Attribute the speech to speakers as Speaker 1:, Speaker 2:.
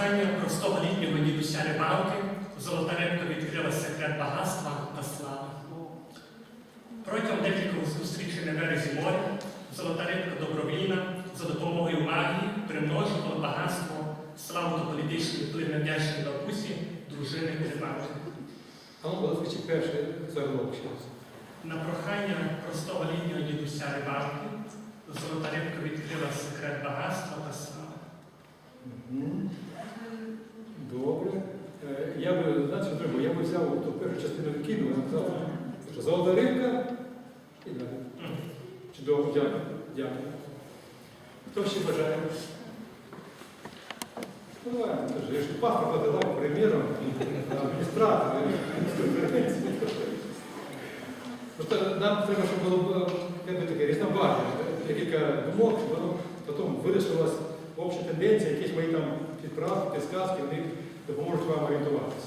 Speaker 1: прохання простого літнього дідуся рибалки золота рибка відкрила секрет багатства та слави. Протягом декількох зустрічей на березі моря золота рибка добровільна за допомогою магії примножувала багатство, славу та політичний вплив на вдячні бабусі, дружини рибалки.
Speaker 2: А ну.
Speaker 1: На прохання простого літнього дідуся рибалки золота рибка відкрила секрет багатства та слави.
Speaker 2: Мгм. Добре. Е, Я би, що треба? Я би взяв ту першу частину відкинув, і написав, що золота рибка і далі. Чудово, дякую. Дякую. Хто ще бажає? Ну, давай, скажи, я ж паспорт подавав приміром адміністратора. Просто нам треба, щоб було б, як таке різноbarвне, декілька думок, щоб воно потім вирішилась обща тенденція, якісь мої там підправки, підсказки, вони допоможуть вам орієнтуватися.